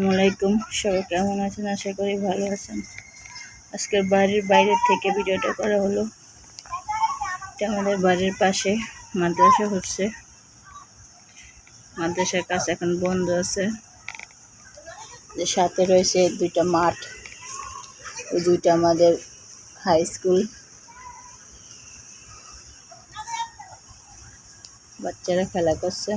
আসসালামু আলাইকুম। সবাই কেমন আছেন? আশা করি ভালো আছেন। আজকের বাড়ির বাইরে থেকে ভিডিওটা করা হলো। এটা আমাদের বাড়ির পাশে মাদ্রাসা হচ্ছে। মাদ্রাসার কাজ এখন বন্ধ আছে। যে সাথে রয়েছে দুইটা মাঠ। ওই দুইটা আমাদের হাই স্কুল বাচ্চারা খেলা করছে।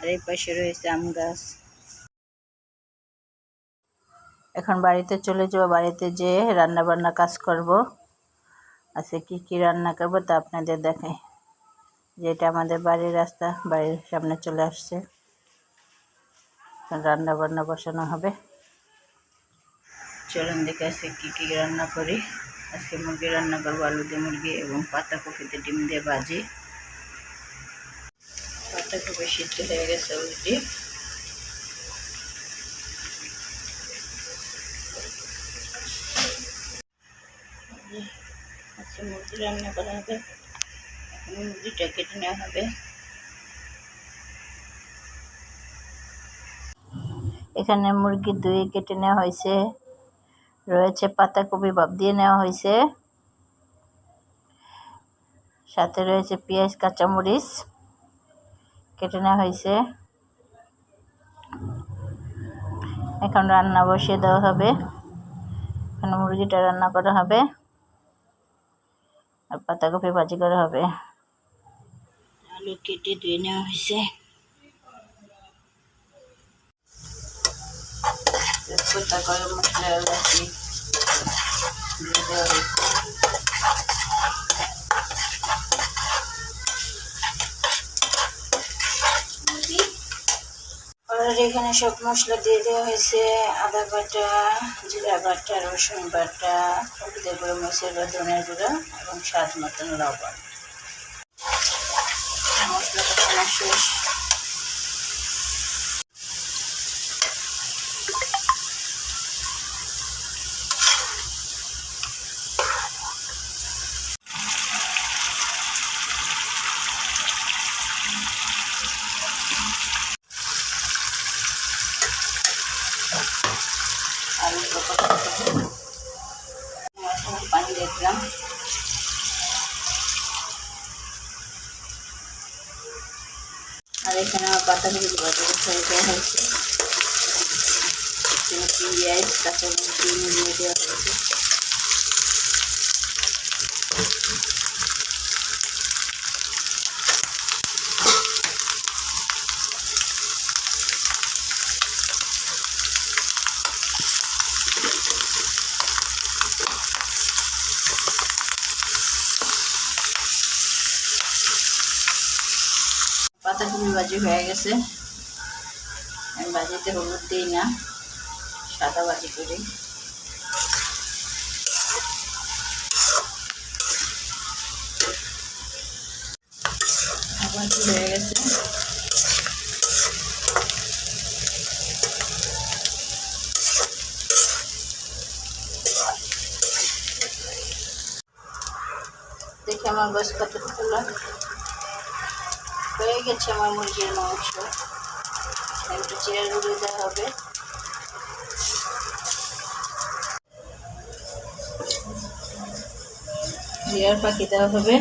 আর এই পাশে রয়েছে আম গাছ। এখন বাড়িতে চলে যাব বাড়িতে যেয়ে রান্না বান্না কাজ করব। আজকে কি কি রান্না করব তা আপনাদের দেখাই। যেটা আমাদের বাড়ির রাস্তা বাড়ির সামনে চলে আসছে। রান্না বান্না বসানো হবে। চলুন দেখে আজকে কী কী রান্না করি। আজকে মুরগি রান্না করব আলু দিয়ে মুরগি এবং পাতাকপিতে ডিম দিয়ে ভাজি। পাতাকপি সিদ্ধ হয়ে গেছে অলরেডি আজকে মুরগি রান্না করা হবে। মুরগিটা কেটে নেওয়া হবে। এখানে মুরগি দুই কেটে নেওয়া হয়েছে। রয়েছে পাতাকপি ভাপ দিয়ে নেওয়া হয়েছে। সাথে রয়েছে পেঁয়াজ, কাঁচামরিচ। কেটে নেওয়া হয়েছে। এখন রান্না বসিয়ে দেওয়া হবে। এখন মুরগিটা রান্না করা হবে। আর পাতাকপি ভাজি করা হবে। আলু কেটে ধুয়ে নেওয়া হয়েছে। তেজপাতা গরম মশলা দিয়ে দেওয়া হয়েছে অলরেডি এখানে সব মশলা দিয়ে দেওয়া হয়েছে, আদা বাটা, জিরা বাটা, রসুন বাটা, হলুদের গুঁড়ো, মরিচের গুঁড়ো, ধনের গুঁড়ো এবং স্বাদ মতন লবণ। মশলা কষানো শেষ। আলু পানি দেখলাম আর এখানে আমার পাতাগুলি বাজারে ছেড়ে দেওয়া হয়েছে। পেঁয়াজ, কাঁচামরিচ দিয়ে দেওয়া হয়েছে। পাতাকপি ভাজি হয়ে গেছে। আমি ভাজিতে হলুদ দিই না, সাদা ভাজি করি। হয়ে গেছে। দেখি আমার গাছ কত হয়ে গেছে আমার মুরগির মাংস। একটু চেয়ার দিতে হবে। চেয়ার পাখি দেওয়া হবে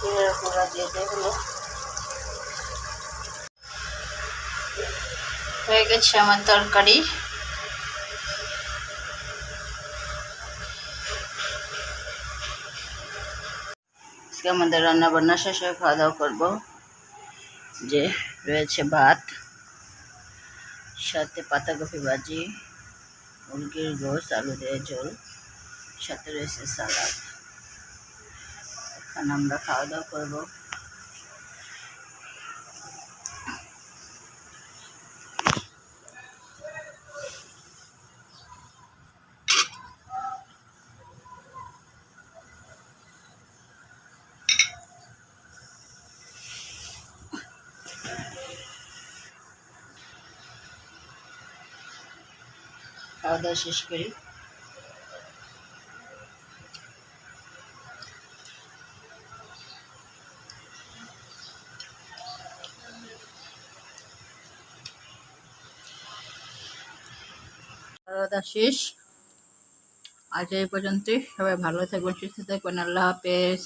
জিরার গুঁড়া দিয়ে দিয়ে হয়ে গেছে আমার তরকারি। আমাদের রান্না বান্না শেষ হয়ে খাওয়া দাওয়া করব। যে রয়েছে ভাত, সাথে পাতাকপি ভাজি, মুরগির গোস আলু দিয়ে ঝোল, সাথে রয়েছে সালাদ। কারণ আমরা খাওয়া দাওয়া করব। খাওয়া দাওয়া শেষ করি। খাওয়া শেষ। আজ এই পর্যন্তই। সবাই ভালো থাকবেন সুস্থ থাকবেন। আল্লাহ হাফেজ।